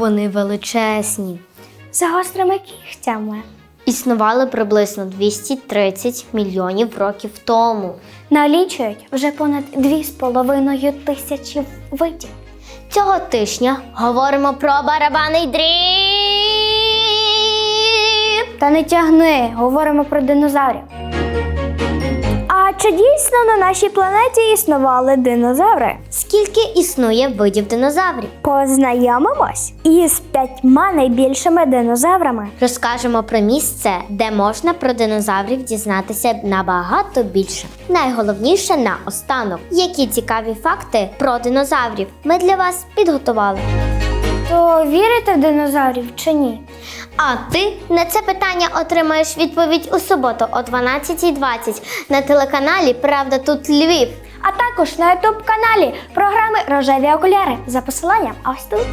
вони величезні. За гострими кігтями. Існували приблизно 230 мільйонів років тому. Налічують вже понад 2,5 тисячі видів. Цього тижня говоримо про барабаний дріб. Та не тягни, говоримо про динозаврів. Чи дійсно на нашій планеті існували динозаври? Скільки існує видів динозаврів? Познайомимось із п'ятьма найбільшими динозаврами. Розкажемо про місце, де можна про динозаврів дізнатися набагато більше. Найголовніше на останок, які цікаві факти про динозаврів ми для вас підготували. То вірите в динозаврів чи ні? А ти на це питання отримаєш відповідь у суботу о 12.20 на телеканалі Правда тут Львів. А також на ютуб каналі програми Рожеві окуляри за посиланням ось тут.